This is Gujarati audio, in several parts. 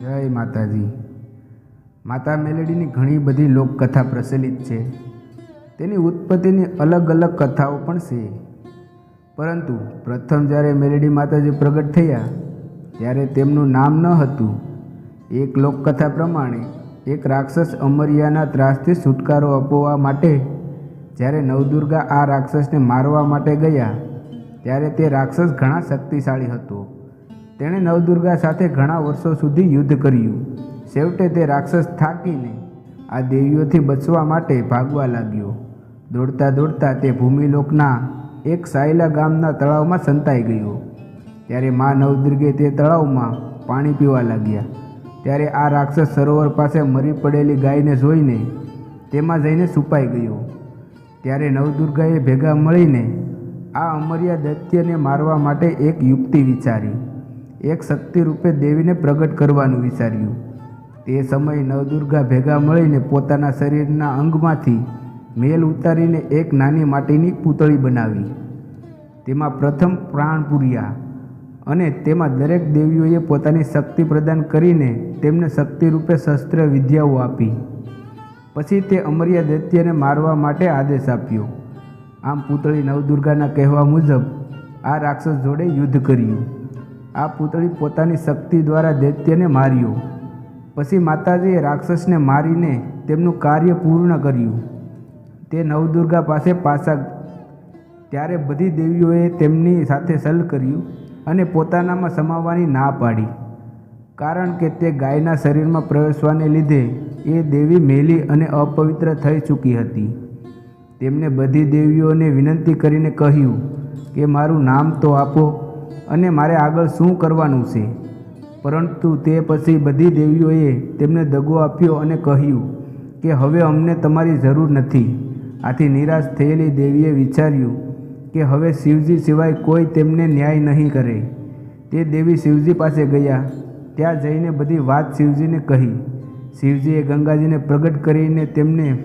જય માતાજી. માતા મેલેડીની ઘણી બધી લોકકથા પ્રચલિત છે. તેની ઉત્પત્તિની અલગ અલગ કથાઓ પણ છે. પરંતુ પ્રથમ જ્યારે મેલેડી માતાજી પ્રગટ થયા, ત્યારે તેમનું નામ ન હતું. એક લોકકથા પ્રમાણે, એક રાક્ષસ અમરિયાના ત્રાસથી છુટકારો અપાવવા માટે, જ્યારે નવદુર્ગા આ રાક્ષસને મારવા માટે ગયા, ત્યારે તે રાક્ષસ ઘણા શક્તિશાળી હતો. તેણે નવદુર્ગા સાથે ઘણા વર્ષો સુધી યુદ્ધ કર્યું. છેવટે તે રાક્ષસ થાકીને આ દેવીઓથી બચવા માટે ભાગવા લાગ્યો. દોડતા દોડતા તે ભૂમિલોકના એક સાયલા ગામના તળાવમાં સંતાઈ ગયો. ત્યારે મા નવદુર્ગે તે તળાવમાં પાણી પીવા લાગ્યા. ત્યારે આ રાક્ષસ સરોવર પાસે મરી પડેલી ગાયને જોઈને તેમાં જઈને સુપાઈ ગયો. ત્યારે નવદુર્ગાએ ભેગા મળીને આ અમર્યા દૈત્યને મારવા માટે એક યુક્તિ વિચારી. એક શક્તિ રૂપે દેવીને પ્રગટ કરવાનું વિચાર્યું. તે સમયે નવદુર્ગા ભેગા મળીને પોતાના શરીરના અંગમાંથી મેલ ઉતારીને એક નાની માટીની પૂતળી બનાવી. તેમાં પ્રથમ પ્રાણ પૂર્યા અને તેમાં દરેક દેવીઓએ પોતાની શક્તિ પ્રદાન કરીને તેમને શક્તિ રૂપે શસ્ત્ર વિદ્યાઓ આપી. પછી તે અમર્યા દૈત્યને મારવા માટે આદેશ આપ્યો. આમ પૂતળી નવદુર્ગાના કહેવા મુજબ આ રાક્ષસ જોડે યુદ્ધ કર્યું. આ પૂતળી પોતાની શક્તિ દ્વારા દૈત્યને માર્યો. પછી માતાજીએ રાક્ષસને મારીને તેમનું કાર્ય પૂર્ણ કર્યું. તે નવદુર્ગા પાસે પાછા ત્યારે બધી દેવીઓએ તેમની સાથે સલ કર્યું અને પોતાનામાં સમાવવાની ના પાડી. કારણ કે તે ગાયના શરીરમાં પ્રવેશવાને લીધે એ દેવી મેલી અને અપવિત્ર થઈ ચૂકી હતી. તેમને બધી દેવીઓને વિનંતી કરીને કહ્યું કે, મારું નામ તો આપો અને મારે આગળ શું કરવાનું છે? પરંતુ તે પછી બધી દેવીઓએ તેમને દગો આપ્યો અને કહ્યું કે હવે અમને તમારી જરૂર નથી. આથી નિરાશ થયેલી દેવીએ વિચાર્યું કે હવે શિવજી સિવાય કોઈ તેમને ન્યાય નહીં કરે. તે દેવી શિવજી પાસે ગયા. ત્યાં જઈને બધી વાત શિવજીને કહી. શિવજીએ ગંગાજીને પ્રગટ કરીને તેમને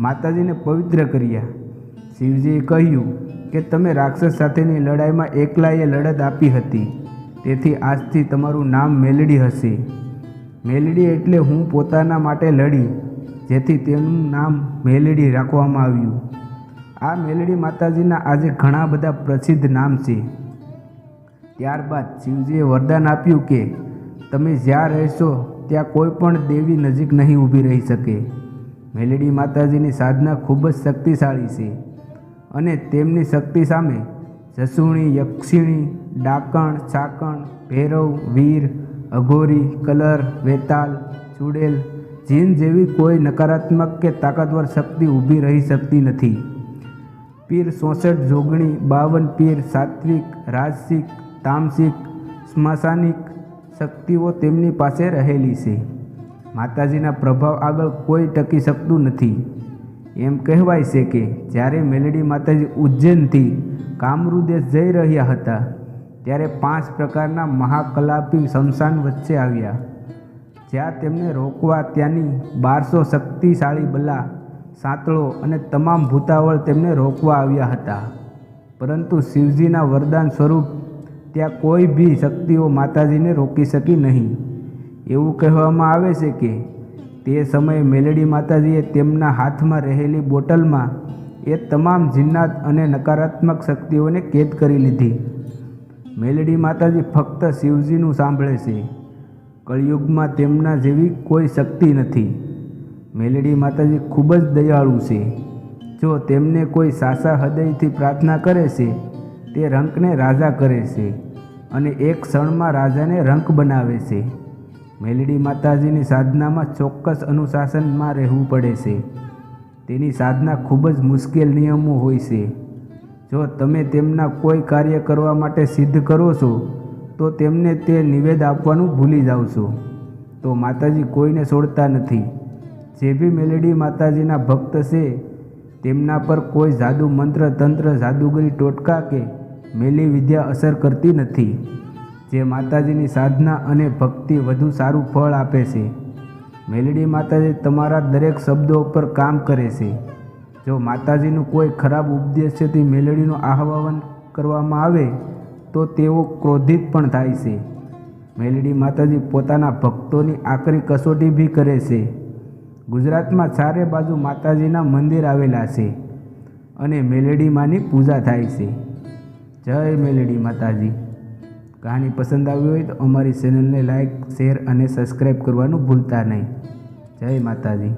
માતાજીને પવિત્ર કર્યા. શિવજીએ કહ્યું કે તમે રાક્ષસ સાથેની લડાઈમાં એકલાએ લડત આપી હતી. તેથી આજથી તમારું નામ મેલડી હશે. મેલડી એટલે હું પોતાના માટે લડી, જેથી તેનું નામ મેલડી રાખવામાં આવ્યું. આ મેલડી માતાજીના આજે ઘણા બધા પ્રસિદ્ધ નામ છે. ત્યારબાદ શિવજીએ વરદાન આપ્યું કે, તમે જ્યાં રહેશો, ત્યાં કોઈ પણ દેવી નજીક નહીં ઊભી રહી શકે. મેલડી માતાજીની સાધના ખૂબ જ શક્તિશાળી છે. અને તેમની શક્તિ સામે જસુણી, યક્ષિણી, ડાકણ ચાકણ ભૈરવ, વીર, અઘોરી, કલર, વેતાલ, ચુડેલ જીન જેવી કોઈ નકારાત્મક કે તાકાતવર શક્તિ ઊભી રહી શકતી નથી. પીર ચોસઠ જોગણી, બાવન પીર સાત્વિક, રાજસિક, તામસિક સ્મશાનિક શક્તિઓ તેમની પાસે રહેલી છે. માતાજીના પ્રભાવ આગળ કોઈ ટકી શકતું નથી. એમ કહેવાય છે કે જ્યારે મેલડી માતાજી ઉજ્જૈનથી કામરુદેશ જઈ રહ્યા હતા, ત્યારે પાંચ પ્રકારના મહાકલાપી શમશાન વચ્ચે આવ્યા. જ્યાં તેમને રોકવા ત્યાંની બારસો શક્તિશાળી બલા, સાંતળો અને તમામ ભૂતાવળ તેમને રોકવા આવ્યા હતા. પરંતુ શિવજીના વરદાન સ્વરૂપ ત્યાં કોઈ બી શક્તિઓ માતાજીને રોકી શકી નહીં. એવું કહેવામાં આવે છે કે તે સમયે મેલડી માતાજીએ તેમના હાથમાં રહેલી બોટલમાં એ તમામ જિન્નાત અને નકારાત્મક શક્તિઓને કેદ કરી લીધી. મેલડી માતાજી ફક્ત શિવજીનું સાંભળે છે. કળિયુગમાં તેમના જેવી કોઈ શક્તિ નથી. મેલડી માતાજી ખૂબ જ દયાળુ છે. જો તેમને કોઈ સાસા હૃદયથી પ્રાર્થના કરે છે, તે રંકને રાજા કરે છે અને એક ક્ષણમાં રાજાને રંક બનાવે છે. મેલડી માતાજીની સાધનામાં ચોક્કસ અનુશાસનમાં રહેવું પડે છે. તેની સાધના ખૂબ જ મુશ્કેલ નિયમો હોય છે. જો તમે તેમના કોઈ કાર્ય કરવા માટે સિદ્ધ કરો છો, તો તેમને તે નિવેદ આપવાનું ભૂલી જાઓ છો. તો માતાજી કોઈને છોડતા નથી. જે બી મેલેડી માતાજીના ભક્ત છે, તેમના પર કોઈ જાદુ મંત્ર તંત્ર જાદુગરી ટોટકા કે મેલી વિદ્યા અસર કરતી નથી. જે માતાજીની સાધના અને ભક્તિ વધુ સારું ફળ આપે છે. મેલડી માતાજી તમારા દરેક શબ્દો ઉપર કામ કરે છે. જો માતાજીનું કોઈ ખરાબ ઉદ્દેશ્યથી મેલડીનું આહ્વાન કરવામાં આવે, તો તેઓ ક્રોધિત પણ થાય છે. મેલડી માતાજી પોતાના ભક્તોની આકરી કસોટી બી કરે છે. ગુજરાતમાં ચારે બાજુ માતાજીના મંદિર આવેલા છે અને મેલડી માની પૂજા થાય છે. જય મેલડી માતાજી. કહાની પસંદ આવી હોય તો અમારી ચેનલને લાઈક શેર અને સબસ્ક્રાઈબ કરવાનું ભૂલતા નહીં. જય માતાજી.